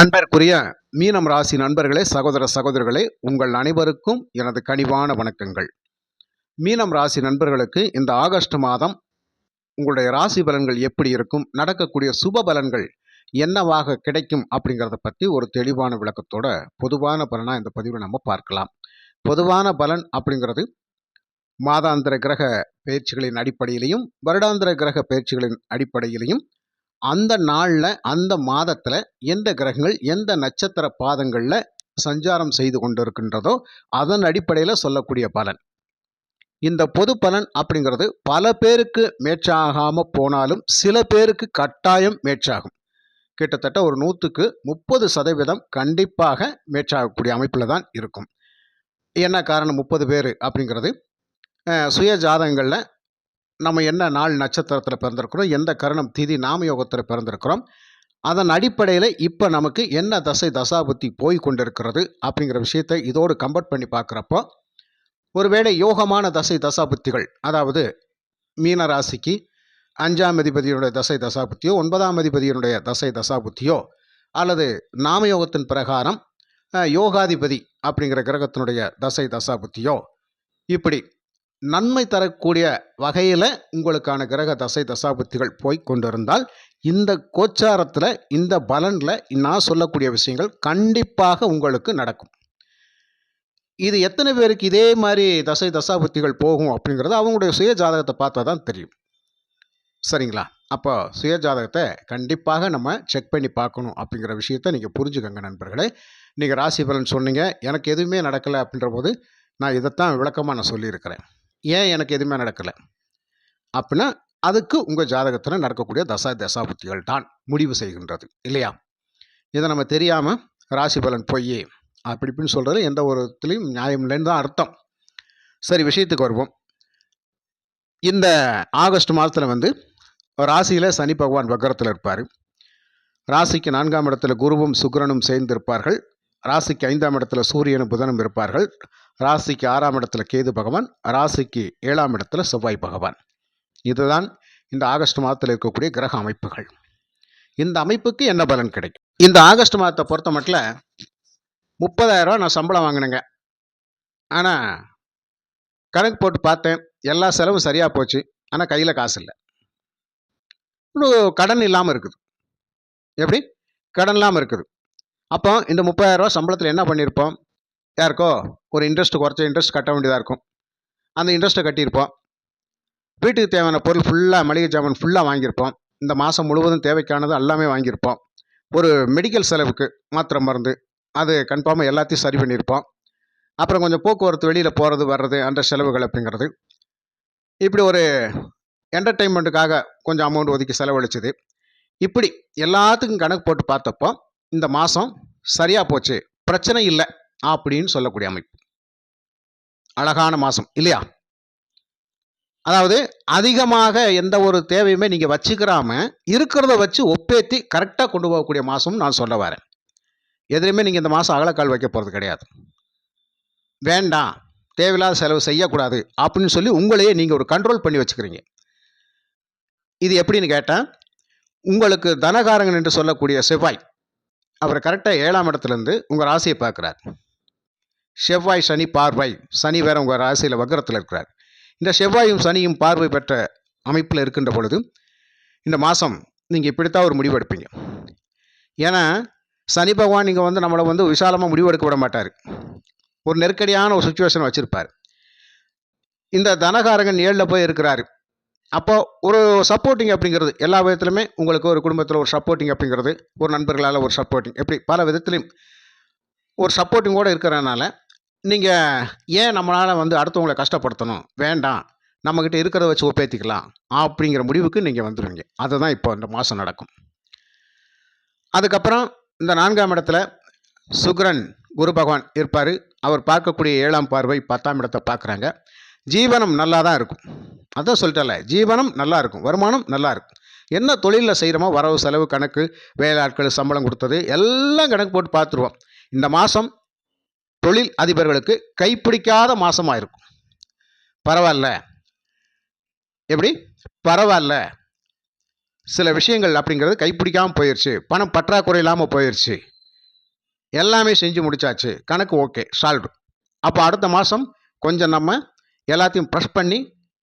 அன்பிற்குரிய மீனம் ராசி நண்பர்களே சகோதர சகோதரர்களே உங்கள் அனைவருக்கும் எனது கனிவான வணக்கங்கள். மீனம் ராசி நண்பர்களுக்கு இந்த ஆகஸ்ட் மாதம் உங்களுடைய ராசி பலன்கள் எப்படி இருக்கும் நடக்கக்கூடிய சுப பலன்கள் என்னவாக கிடைக்கும் அப்படிங்கிறத பற்றி ஒரு தெளிவான விளக்கத்தோட பொதுவான பலனாக இந்த பதிவில் நம்ம பார்க்கலாம். பொதுவான பலன் அப்படிங்கிறது மாதாந்திர கிரக பயிற்சிகளின் அடிப்படையிலையும் வருடாந்திர கிரக பயிற்சிகளின் அடிப்படையிலையும் அந்த நாளில் அந்த மாதத்தில் எந்த கிரகங்கள் எந்த நட்சத்திர பாதங்களில் சஞ்சாரம் செய்து கொண்டிருக்கின்றதோ அதன் அடிப்படையில் சொல்லக்கூடிய பலன். இந்த பொது பலன் அப்படிங்கிறது பல பேருக்கு மேட்சாகாமல் போனாலும் சில பேருக்கு கட்டாயம் மேட்சாகும். கிட்டத்தட்ட ஒரு நூற்றுக்கு முப்பது சதவீதம் கண்டிப்பாக மேட்சாகக்கூடிய அமைப்பில் தான் இருக்கும். என்ன காரணம் முப்பது பேர் அப்படிங்கிறது? சுய ஜாதகங்களில் நம்ம என்ன நாள் நட்சத்திரத்தில் பிறந்திருக்கிறோம்? எந்த கரணம் திதி நாம யோகத்தில் பிறந்திருக்கிறோம்? அதன் அடிப்படையில் இப்போ நமக்கு என்ன தசை தசாபுத்தி போய் கொண்டிருக்கிறது அப்படிங்கிற விஷயத்தை இதோடு கம்பேர் பண்ணி பார்க்குறப்போ ஒருவேளை யோகமான தசை தசாபுத்திகள் அதாவது மீன ராசிக்கு அஞ்சாம் அதிபதியினுடைய தசை தசாபுத்தியோ ஒன்பதாம் அதிபதியினுடைய தசை தசாபுத்தியோ அல்லது நாமயோகத்தின் பிரகாரம் யோகாதிபதி அப்படிங்கிற கிரகத்தினுடைய தசை தசாபுத்தியோ இப்படி நன்மை தரக்கூடிய வகையில் உங்களுக்கான கிரக தசை தசாபுத்திகள் போய் கொண்டிருந்தால் இந்த கோச்சாரத்தில் இந்த பலனில் நான் சொல்லக்கூடிய விஷயங்கள் கண்டிப்பாக உங்களுக்கு நடக்கும். இது எத்தனை பேருக்கு இதே மாதிரி தசை தசாபுத்திகள் போகும் அப்படிங்கிறது அவங்களுடைய சுய ஜாதகத்தை பார்த்தா தான் தெரியும். சரிங்களா? அப்போ சுய ஜாதகத்தை கண்டிப்பாக நம்ம செக் பண்ணி பார்க்கணும் அப்படிங்கிற விஷயத்தை நீங்கள் புரிஞ்சுக்கங்க நண்பர்களே. நீங்கள் ராசி பலன் சொன்னீங்க எனக்கு எதுவுமே நடக்கலை அப்படின்ற போது நான் இதைத்தான் விளக்கமாக நான் சொல்லியிருக்கிறேன். ஏன் எனக்கு எதுவுமே நடக்கலை? அப்படின்னா அதுக்கு உங்கள் ஜாதகத்தில் நடக்கக்கூடிய தசா தசாபுத்திகள் தான் முடிவு செய்கின்றது. இல்லையா? இதை நம்ம தெரியாமல் ராசி பலன் பொய் அப்படி இப்படின்னு சொல்கிறது எந்த ஒரு இதுலேயும் நியாயம் இல்லைன்னு தான் அர்த்தம். சரி விஷயத்துக்கு வருவோம். இந்த ஆகஸ்ட் மாதத்தில் வந்து ராசியில் சனி பகவான் வக்கரத்தில் இருப்பார். ராசிக்கு நான்காம் இடத்துல குருவும் சுக்கிரனும் சேர்ந்திருப்பார்கள். ராசிக்கு ஐந்தாம் இடத்துல சூரியனும் புதனும் இருப்பார்கள். ராசிக்கு ஆறாம் இடத்துல கேது பகவான் ராசிக்கு ஏழாம் இடத்துல செவ்வாய் பகவான். இதுதான் இந்த ஆகஸ்ட் மாதத்தில் இருக்கக்கூடிய கிரக அமைப்புகள். இந்த அமைப்புக்கு என்ன பலன் கிடைக்கும்? இந்த ஆகஸ்ட் மாதத்தை பொறுத்த மட்டும் முப்பதாயிரம் நான் சம்பளம் வாங்கினேங்க. ஆனால் கணக்கு போட்டு பார்த்தேன் எல்லா செலவும் சரியாக போச்சு. ஆனால் கையில் காசு இல்லை. இன்னும் கடன் இல்லாமல் இருக்குது. எப்படி? கடன் இல்லாமல் இருக்குது. அப்போ இந்த முப்பதாயிரரூவா சம்பளத்தில் என்ன பண்ணியிருப்போம் யாருக்கோ ஒரு இன்ட்ரெஸ்ட் குறைச்ச இன்ட்ரெஸ்ட் கட்ட வேண்டியதாக இருக்கும். அந்த இன்ட்ரெஸ்ட்டை கட்டியிருப்போம். வீட்டுக்கு தேவையான பொருள் ஃபுல்லாக மளிகை ஜாமான் ஃபுல்லாக வாங்கியிருப்போம். இந்த மாதம் முழுவதும் தேவைக்கானது எல்லாமே வாங்கியிருப்போம். ஒரு மெடிக்கல் செலவுக்கு மாத்திரை மருந்து அது கன்ஃபார்மாக எல்லாத்தையும் சரி பண்ணியிருப்போம். அப்புறம் கொஞ்சம் போக்குவரத்து வெளியில் போகிறது வர்றது அந்த செலவுகள் அப்படிங்கிறது இப்படி ஒரு என்டர்டெயின்மெண்ட்டுக்காக கொஞ்சம் அமௌண்ட் ஒதுக்கி செலவழிச்சது. இப்படி எல்லாத்துக்கும் கணக்கு போட்டு பார்த்தப்போ இந்த மாதம் சரியாக போச்சு. பிரச்சனை இல்லை. அப்படின்னு சொல்லக்கூடிய அமைப்பு. அழகான மாதம் இல்லையா? அதாவது அதிகமாக எந்த ஒரு தேவையுமே நீங்கள் வச்சுக்கிறாம இருக்கிறத வச்சு ஒப்பேத்தி கரெக்டாக கொண்டு போகக்கூடிய மாதம் நான் சொல்ல வரேன். எதுலையுமே நீங்கள் இந்த மாதம் அகலக்கால் வைக்க போகிறது கிடையாது. வேண்டாம் தேவையில்லாத செலவு செய்யக்கூடாது அப்படின்னு சொல்லி உங்களையே நீங்கள் ஒரு கண்ட்ரோல் பண்ணி வச்சுக்கிறீங்க. இது எப்படின்னு கேட்டால் உங்களுக்கு தனகாரங்கன் என்று சொல்லக்கூடிய செவ்வாய் அவர் கரெக்டாக ஏழாம் இடத்துலேருந்து உங்கள் ராசியை பார்க்குறார். செவ்வாய் சனி பார்வை. சனி வேற உங்கள் ராசியில் வக்கரத்தில் இருக்கிறார். இந்த செவ்வாயும் சனியும் பார்வை பெற்ற அமைப்பில் இருக்கின்ற பொழுது இந்த மாதம் நீங்கள் இப்படித்தான் ஒரு முடிவு எடுப்பீங்க. ஏன்னா சனி பகவான் நீங்கள் வந்து நம்மளை வந்து விசாலமாக முடிவு எடுக்க விட மாட்டார். ஒரு நெருக்கடியான ஒரு சுச்சுவேஷன் வச்சுருப்பார். இந்த தனகாரகன் ஏழில் போய் இருக்கிறாரு. அப்போ ஒரு சப்போர்ட்டிங் அப்படிங்கிறது எல்லா விதத்துலையுமே உங்களுக்கு ஒரு குடும்பத்தில் ஒரு சப்போர்ட்டிங் அப்படிங்கிறது ஒரு நண்பர்களால் ஒரு சப்போர்ட்டிங் எப்படி? பல விதத்துலையும் ஒரு சப்போர்ட்டிங்கோடு இருக்கிறனால நீங்கள் ஏன் நம்மளால் வந்து அடுத்தவங்களை கஷ்டப்படுத்தணும்? வேண்டாம். நம்மக்கிட்ட இருக்கிறத வச்சு ஒப்பேத்திக்கலாம். அப்படிங்கிற முடிவுக்கு நீங்கள் வந்துடுவீங்க அதுதான் இப்போ இந்த மாதம் நடக்கும். அதுக்கப்புறம் இந்த நான்காம் இடத்துல சுக்ரன் குரு பகவான் இருப்பார். அவர் பார்க்கக்கூடிய ஏழாம் பார்வை பத்தாம் இடத்தை பார்க்குறாங்க. ஜீவனம் நல்லா தான் இருக்கும். அதான் சொல்லிட்டல ஜீவனம் நல்லா இருக்கும். வருமானம் நல்லா இருக்கும். என்ன தொழிலில் செய்கிறோமோ வரவு செலவு கணக்கு வேலை ஆட்கள் சம்பளம் கொடுத்தது எல்லாம் கணக்கு போட்டு பார்த்துருவோம். இந்த மாதம் தொழில் அதிபர்களுக்கு கைப்பிடிக்காத மாதமாக இருக்கும் பரவாயில்ல. எப்படி? பரவாயில்ல. சில விஷயங்கள் அப்படிங்கிறது கைப்பிடிக்காமல் போயிடுச்சு பணம் பற்றாக்குறை இல்லாமல் போயிடுச்சு எல்லாமே செஞ்சு முடிச்சாச்சு. கணக்கு ஓகே சால்வ் அப்போ அடுத்த மாதம் கொஞ்சம் நம்ம எல்லாத்தையும் ப்ரெஷ் பண்ணி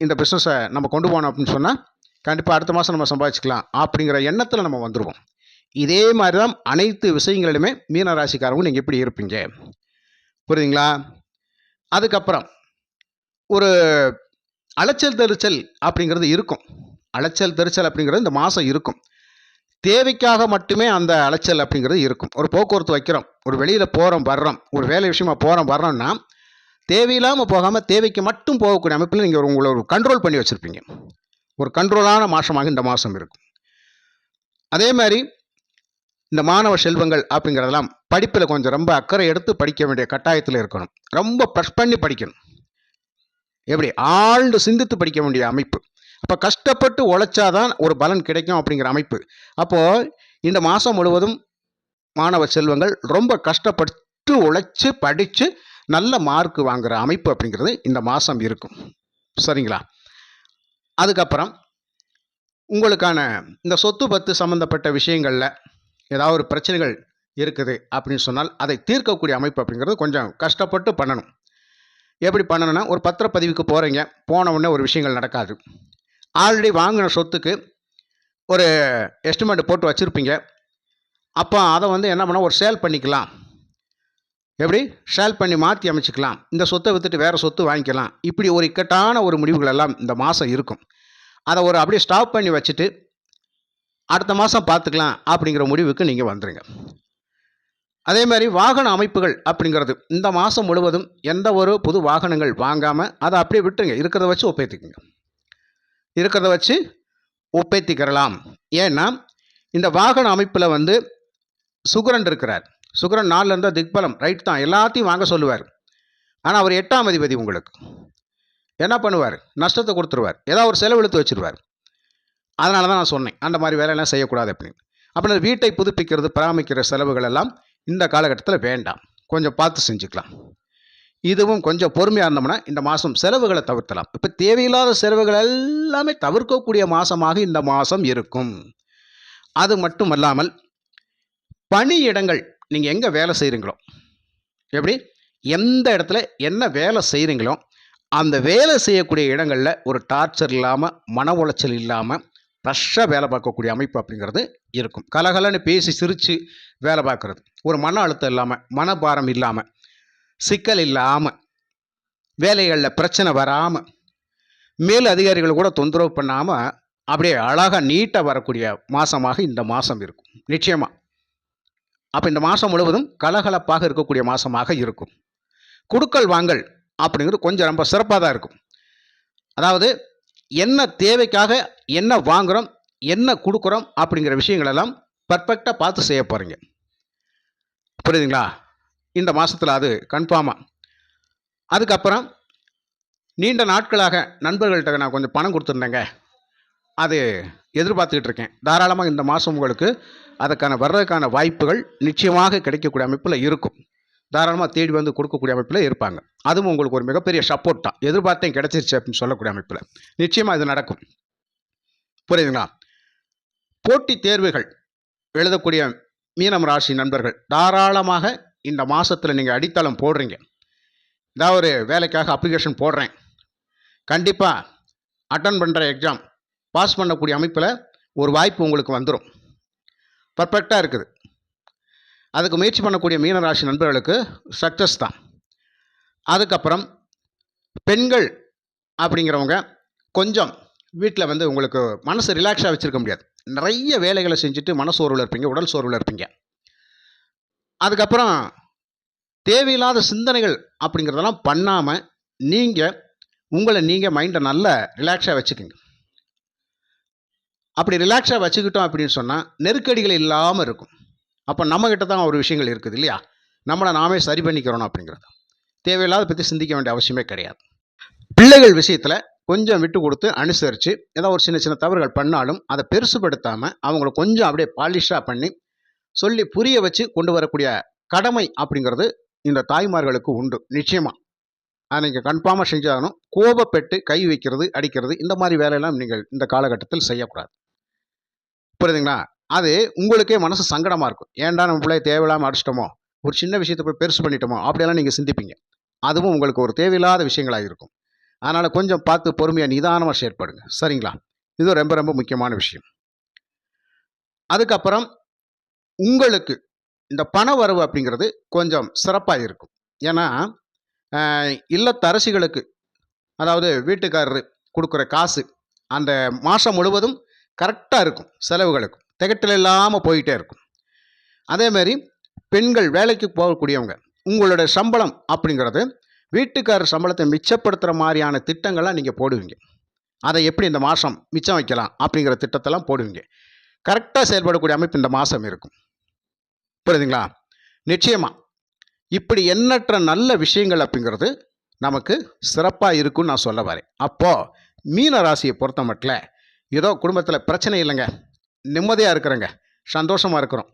இந்த பிஸ்னஸை நம்ம கொண்டு போனோம் அப்படின்னு சொன்னால் கண்டிப்பாக அடுத்த மாதம் நம்ம சம்பாதிச்சுக்கலாம் அப்படிங்கிற எண்ணத்தில் நம்ம வந்துடுவோம் இதே மாதிரி தான் அனைத்து விஷயங்களிலுமே மீனராசிக்காரவங்க நீங்கள் எப்படி இருப்பீங்க? புரியுதுங்களா? அதுக்கப்புறம் ஒரு அலைச்சல் தெரிச்சல் அப்படிங்கிறது இருக்கும். அலைச்சல் தெரிச்சல் அப்படிங்கிறது இந்த மாதம் இருக்கும். தேவைக்காக மட்டுமே அந்த அலைச்சல் அப்படிங்கிறது இருக்கும். ஒரு போக்குவரத்து வைக்கிறோம் ஒரு வெளியில் போகிறோம் வர்றோம் ஒரு வேலை விஷயமா போகிறோம் வர்றோம்னா தேவையில்லாமல் போகாமல் தேவைக்கு மட்டும் போகக்கூடிய அமைப்பில் நீங்கள் ஒரு உங்களை ஒரு கண்ட்ரோல் பண்ணி வச்சுருப்பீங்க. ஒரு கண்ட்ரோலான மாதமாக இந்த மாதம் இருக்கும். அதே மாதிரி இந்த மாணவ செல்வங்கள் அப்படிங்கிறதெல்லாம் படிப்பில் கொஞ்சம் ரொம்ப அக்கறை எடுத்து படிக்க வேண்டிய கட்டாயத்தில் இருக்கணும். ரொம்ப ப்ரெஷ் பண்ணி படிக்கணும். எப்படி? ஆழ்ந்து சிந்தித்து படிக்க வேண்டிய அமைப்பு. அப்போ கஷ்டப்பட்டு உழைச்சாதான் ஒரு பலன் கிடைக்கும் அப்படிங்கிற அமைப்பு. அப்போது இந்த மாதம் முழுவதும் மாணவ செல்வங்கள் ரொம்ப கஷ்டப்பட்டு உழைச்சி படித்து நல்ல மார்க் வாங்குகிற அமைப்பு அப்படிங்கிறது இந்த மாதம் இருக்கும். சரிங்களா? அதுக்கப்புறம் உங்களுக்கான இந்த சொத்து பத்து சம்மந்தப்பட்ட விஷயங்களில் ஏதாவது ஒரு பிரச்சனைகள் இருக்குது அப்படின்னு சொன்னால் அதை தீர்க்கக்கூடிய அமைப்பு அப்படிங்கிறது கொஞ்சம் கஷ்டப்பட்டு பண்ணணும். எப்படி பண்ணணும்னா ஒரு பத்திரப்பதிவுக்கு போகிறீங்க போன உடனே ஒரு விஷயங்கள் நடக்காது. ஆல்ரெடி வாங்கின சொத்துக்கு ஒரு எஸ்டிமேட் போட்டு வச்சுருப்பீங்க. அப்போ அதை வந்து என்ன பண்ணால் ஒரு சேல் பண்ணிக்கலாம். எப்படி? சேல் பண்ணி மாற்றி அமைச்சிக்கலாம். இந்த சொத்தை விற்றுட்டு வேறு சொத்து வாங்கிக்கலாம். இப்படி ஒரு இக்கட்டான ஒரு முடிவுகள் எல்லாம் இந்த மாதம் இருக்கும். அதை ஒரு அப்படியே ஸ்டாப் பண்ணி வச்சுட்டு அடுத்த மாதம் பார்த்துக்கலாம் அப்படிங்கிற முடிவுக்கு நீங்கள் வந்துடுங்க அதே மாதிரி வாகன அமைப்புகள் அப்படிங்கிறது இந்த மாதம் முழுவதும் எந்த ஒரு புது வாகனங்கள் வாங்காமல் அதை அப்படியே விட்டுருங்க. இருக்கிறத வச்சு ஒப்பேற்றிக்குங்க இருக்கிறத வச்சு ஒப்பேத்திக்கிறலாம். ஏன்னா இந்த வாகன அமைப்பில் வந்து சுகரன் இருக்கிறார். சுகரன் நாலில் இருந்தால் திக்பலம் ரைட் தான். எல்லாத்தையும் வாங்க சொல்லுவார். ஆனால் அவர் எட்டாம் அதிபதி உங்களுக்கு. என்ன பண்ணுவார்? நஷ்டத்தை கொடுத்துருவார். ஏதாவது ஒரு செலவு இழுத்து வச்சிருவார். அதனால தான் நான் சொன்னேன். அந்த மாதிரி வேலையெல்லாம் செய்யக்கூடாது அப்படின்னு. அப்புறம் வீட்டை புதுப்பிக்கிறது பராமரிக்கிற செலவுகள் எல்லாம் இந்த காலகட்டத்தில் வேண்டாம். கொஞ்சம் பார்த்து செஞ்சுக்கலாம். இதுவும் கொஞ்சம் பொறுமையாக இருந்தோம்னா இந்த மாதம் செலவுகளை தவிர்த்தலாம் இப்போ தேவையில்லாத செலவுகள் எல்லாமே தவிர்க்கக்கூடிய மாதமாக இந்த மாதம் இருக்கும். அது மட்டும் அல்லாமல் பணியிடங்கள் நீங்கள் எங்கே வேலை செய்கிறீங்களோ எப்படி? எந்த இடத்துல என்ன வேலை செய்கிறீங்களோ அந்த வேலை செய்யக்கூடிய இடங்களில் ஒரு டார்ச்சர் இல்லாமல் மன உளைச்சல் இல்லாமல் ரஷ்ஷாக வேலை பார்க்கக்கூடிய அமைப்பு அப்படிங்கிறது இருக்கும். கலகலன்னு பேசி சிரித்து வேலை பார்க்குறது. ஒரு மன அழுத்தம் இல்லாமல் மனபாரம் இல்லாமல் சிக்கல் இல்லாமல் வேலைகளில் பிரச்சனை வராமல் மேல் அதிகாரிகள் கூட தொந்தரவு பண்ணாமல் அப்படியே அழகாக நீட்டாக வரக்கூடிய மாதமாக இந்த மாதம் இருக்கும். நிச்சயமாக அப்போ இந்த மாதம் முழுவதும் கலகலப்பாக இருக்கக்கூடிய மாதமாக இருக்கும். குடுக்கல் வாங்கல் அப்படிங்கிறது கொஞ்சம் ரொம்ப சிறப்பாக தான் இருக்கும். அதாவது என்ன தேவைக்காக என்ன வாங்குகிறோம் என்ன கொடுக்குறோம் அப்படிங்கிற விஷயங்களெல்லாம் பர்ஃபெக்டாக பார்த்து செய்ய போகிறீங்க புரியுதுங்களா? இந்த மாதத்தில் அது கன்ஃபார்மாக அதுக்கப்புறம் நீண்ட நாட்களாக நண்பர்கள்ட்ட நான் கொஞ்சம் பணம் கொடுத்துருந்தேங்க. அது எதிர்பார்த்துக்கிட்டு இருக்கேன். தாராளமாக இந்த மாதம் உங்களுக்கு அதுக்கான வர்றதுக்கான வாய்ப்புகள் நிச்சயமாக கிடைக்கக்கூடிய அமைப்பில் இருக்கும். தாராளமாக தேடி வந்து கொடுக்கக்கூடிய அமைப்பில் இருப்பாங்க. அதுவும் உங்களுக்கு ஒரு மிகப்பெரிய சப்போர்ட் தான். எதிர்பார்த்தேன் கிடச்சிருச்சு அப்படின்னு சொல்லக்கூடிய அமைப்பில். நிச்சயமாக இது நடக்கும். புரியுதுங்களா? போட்டித் தேர்வுகள் எழுதக்கூடிய மீனம் ராசி நண்பர்கள் தாராளமாக இந்த மாதத்தில் நீங்கள் அடித்தளம் போடுறீங்க. ஏதாவது ஒரு வேலைக்காக அப்ளிகேஷன் போடுறேன். கண்டிப்பாக அட்டன் பண்ணுற எக்ஸாம் பாஸ் பண்ணக்கூடிய அமைப்பில் ஒரு வாய்ப்பு உங்களுக்கு வந்துடும் பர்ஃபெக்டாக இருக்குது. அதுக்கு முயற்சி பண்ணக்கூடிய மீனராசி நண்பர்களுக்கு சக்ஸஸ் தான். அதுக்கப்புறம் பெண்கள் அப்படிங்கிறவங்க கொஞ்சம் வீட்டில் வந்து உங்களுக்கு மனசு ரிலாக்ஸாக வச்சுருக்க முடியாது. நிறைய வேலைகளை செஞ்சுட்டு மனசோர்வில் இருப்பீங்க உடல் சோர்வில் இருப்பீங்க. அதுக்கப்புறம் தேவையில்லாத சிந்தனைகள் அப்படிங்கிறதெல்லாம் பண்ணாமல் நீங்கள் உங்களை நீங்கள் மைண்டை நல்ல ரிலாக்ஸாக வச்சுக்கோங்க. அப்படி ரிலாக்ஸாக வச்சுக்கிட்டோம் அப்படின்னு சொன்னால் நெருக்கடிகள் இல்லாமல் இருக்கும். அப்போ நம்மக்கிட்ட தான் ஒரு விஷயங்கள் இருக்குது இல்லையா? நம்மளை நாமே சரி பண்ணிக்கிறோம் அப்படிங்கிறது. தேவையில்லாத பற்றி சிந்திக்க வேண்டிய அவசியமே கிடையாது. பிள்ளைகள் விஷயத்தில் கொஞ்சம் விட்டு கொடுத்து அனுசரித்து ஏதோ ஒரு சின்ன சின்ன தவறுகள் பண்ணாலும் அதை பெருசுப்படுத்தாமல் அவங்கள கொஞ்சம் அப்படியே பாலிஷாக பண்ணி சொல்லி புரிய வச்சு கொண்டு வரக்கூடிய கடமை அப்படிங்கிறது இந்த தாய்மார்களுக்கு உண்டு நிச்சயமாக அதை நீங்கள் கன்ஃபார்மாக செஞ்சாகணும் கோபப்பட்டு கை வைக்கிறது அடிக்கிறது இந்த மாதிரி வேலையெல்லாம் நீங்கள் இந்த காலகட்டத்தில் செய்யக்கூடாது. புரியுதுங்களா? அது உங்களுக்கே மனசு சங்கடமாக இருக்கும். ஏன்டா நம்ம பிள்ளைய தேவையில்லாமல் அடிச்சிட்டோமோ? ஒரு சின்ன விஷயத்தை போய் பெருசு பண்ணிட்டோமோ? அப்படியெல்லாம் நீங்கள் சிந்திப்பீங்க. அதுவும் உங்களுக்கு ஒரு தேவையில்லாத விஷயங்களாக இருக்கும். அதனால் கொஞ்சம் பார்த்து பொறுமையாக நிதானமாக செயற்படுங்க சரிங்களா? இது ரொம்ப ரொம்ப முக்கியமான விஷயம். அதுக்கப்புறம் உங்களுக்கு இந்த பண வரவு அப்படிங்கிறது கொஞ்சம் சிறப்பாக இருக்கும். ஏன்னா இல்லத்தரசிகளுக்கு அதாவது வீட்டுக்காரரு கொடுக்குற காசு அந்த மாதம் முழுவதும் கரெக்டாக இருக்கும் செலவுகளுக்கும் திகட்டில் இல்லாமல் போயிட்டே இருக்கும். அதேமாரி பெண்கள் வேலைக்கு போகக்கூடியவங்க உங்களோட சம்பளம் அப்படிங்கிறது வீட்டுக்காரர் சம்பளத்தை மிச்சப்படுத்துகிற மாதிரியான திட்டங்கள்லாம் நீங்கள் போடுவீங்க. அதை எப்படி இந்த மாதம் மிச்சம் வைக்கலாம் அப்படிங்கிற திட்டத்தெல்லாம் போடுவீங்க. கரெக்டாக செயல்படக்கூடிய அமைப்பு இந்த மாதம் இருக்கும். புரியுதுங்களா? நிச்சயமாக இப்படி எண்ணற்ற நல்ல விஷயங்கள் அப்படிங்கிறது நமக்கு சிறப்பாக இருக்குன்னு நான் சொல்ல வரேன். அப்போது மீன ராசியை பொறுத்த மட்டும் ஏதோ குடும்பத்தில் பிரச்சனை இல்லைங்க. நிம்மதியாக இருக்கிறேங்க. சந்தோஷமாக இருக்கிறோம்.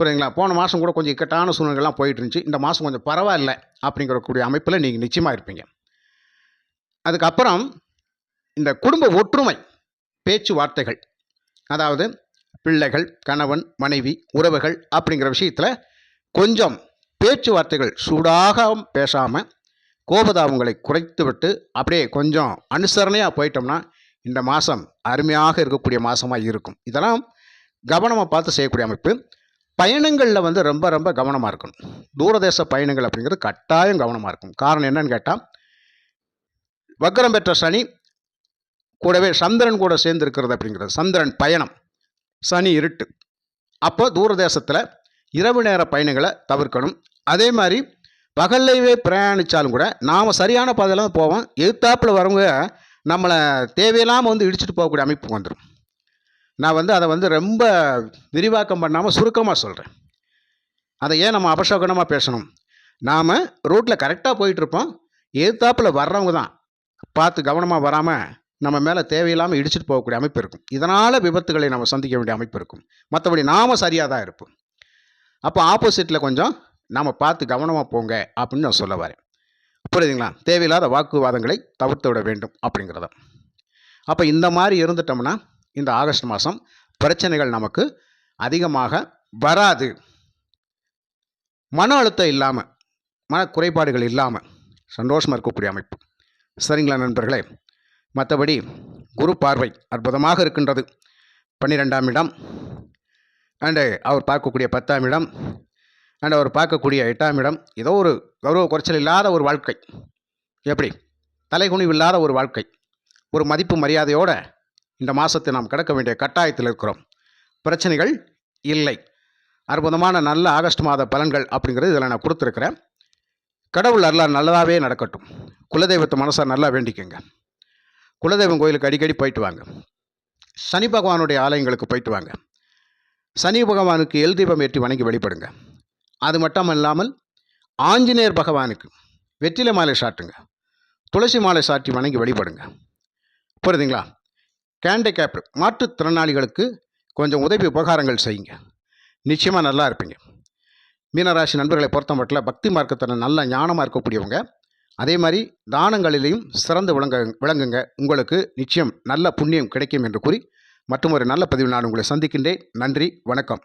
புரியுதுங்களா? போன மாதம் கூட கொஞ்சம் இக்கட்டான சூழ்நிலைகள்லாம் போயிட்டு இருந்துச்சு இந்த மாதம் கொஞ்சம் பரவாயில்ல அப்படிங்கிறக்கூடிய அமைப்பில் நீங்கள் நிச்சயமாக இருப்பீங்க. அதுக்கப்புறம் இந்த குடும்ப ஒற்றுமை பேச்சுவார்த்தைகள். அதாவது பிள்ளைகள் கணவன் மனைவி உறவுகள் அப்படிங்கிற விஷயத்தில் கொஞ்சம் பேச்சுவார்த்தைகள் சூடாக பேசாமல் கோபதாபங்களை குறைத்து விட்டு அப்படியே கொஞ்சம் அனுசரணையாக போயிட்டோம்னா இந்த மாதம் அருமையாக இருக்கக்கூடிய மாதமாக இருக்கும். இதெல்லாம் கவனமாக பார்த்து செய்யக்கூடிய அமைப்பு. பயணங்களில் வந்து ரொம்ப ரொம்ப கவனமாக இருக்கணும். தூரதேச பயணங்கள் அப்படிங்கிறது கட்டாயம் கவனமாக இருக்கும். காரணம் என்னன்னு கேட்டால் வக்கரம் பெற்ற சனி கூடவே சந்திரன் கூட சேர்ந்து இருக்கிறது அப்படிங்கிறது. சந்திரன் பயணம் சனி இருட்டு. அப்போ தூரதேசத்தில் இரவு நேர பயணங்களை தவிர்க்கணும். அதே மாதிரி பகல்லையே பிரயாணித்தாலும் கூட நாம் சரியான பாதையில் தான் போவோம். எதிர்த்தாப்பில் வரவங்க நம்மளை தேவையில்லாமல் வந்து இடிச்சிட்டு போகக்கூடிய அமைப்பு வந்துடும் நான் வந்து அதை வந்து ரொம்ப விரிவாக்கம் பண்ணாமல் சுருக்கமாக சொல்கிறேன் அதை ஏன் நம்ம அபசோகனமாக பேசணும்? நாம் ரோட்டில் கரெக்டாக போயிட்டுருப்போம் எதிர்த்தாப்பில் வர்றவங்க தான். பார்த்து கவனமாக வராமல் நம்ம மேலே தேவையில்லாமல் இடிச்சிட்டு போகக்கூடிய அமைப்பு இருக்கும். இதனால் விபத்துகளை நம்ம சந்திக்க வேண்டிய அமைப்பு இருக்கும். மற்றபடி நாம் சரியாக தான் இருப்போம். அப்போ ஆப்போசிட்டில் கொஞ்சம் நாம் பார்த்து கவனமாக போங்க அப்படின்னு நான் சொல்ல வரேன். புரியுதுங்களா? தேவையில்லாத வாக்குவாதங்களை தவிர்த்து விட வேண்டும் அப்படிங்கிறத. அப்போ இந்த மாதிரி இருந்துட்டோம்னா இந்த ஆகஸ்ட் மாதம் பிரச்சனைகள் நமக்கு அதிகமாக வராது. மன அழுத்தம் இல்லாமல் மன குறைபாடுகள் இல்லாமல் சந்தோஷமாக இருக்கக்கூடிய அமைப்பு. சரிங்களா நண்பர்களே? மற்றபடி குரு பார்வை அற்புதமாக இருக்கின்றது. பன்னிரெண்டாம் இடம். அண்டு அவர் பார்க்கக்கூடிய பத்தாம் இடம். அண்ட் அவர் பார்க்கக்கூடிய எட்டாம் இடம் ஏதோ ஒரு கௌரவ குறைச்சல் இல்லாத ஒரு வாழ்க்கை. எப்படி? தலைகுனிவு இல்லாத ஒரு வாழ்க்கை. ஒரு மதிப்பு மரியாதையோட இந்த மாதத்தை நாம் கடக்க வேண்டிய கட்டாயத்தில் இருக்கிறோம். பிரச்சனைகள் இல்லை. அற்புதமான நல்ல ஆகஸ்ட் மாத பலன்கள் அப்படிங்கிறது இதில் நான் கொடுத்துருக்குறேன். கடவுள் அருளால் நல்லதாகவே நடக்கட்டும். குலதெய்வத்தை மனசாக நல்லா வேண்டிக்கங்க. குலதெய்வம் கோயிலுக்கு அடிக்கடி போயிட்டு வாங்க. சனி பகவானுடைய ஆலயங்களுக்கு போயிட்டு வாங்க. சனி பகவானுக்கு எல் தீபம் ஏற்றி வணங்கி வழிபடுங்க. அது மட்டும் இல்லாமல் ஆஞ்சநேயர் பகவானுக்கு வெற்றிலை மாலை சாட்டுங்க. துளசி மாலை சாற்றி வணங்கி வழிபடுங்க. புரியுதுங்களா? கேண்டிகேப்டு மாற்றுத்திறனாளிகளுக்கு கொஞ்சம் உதவி உபகாரங்கள் செய்யுங்க. நிச்சயமாக நல்லா இருப்பீங்க. மீனராசி நண்பர்களை பொறுத்த மட்டும் பக்தி மார்க்கத்தில் நல்ல ஞானமாக இருக்கக்கூடியவங்க. அதே மாதிரி தானங்களிலையும் சிறந்து விளங்க விளங்குங்க. உங்களுக்கு நிச்சயம் நல்ல புண்ணியம் கிடைக்கும் என்று கூறி மற்றும் ஒரு நல்ல பதிவு நான் உங்களை சந்திக்கின்றேன். நன்றி வணக்கம்.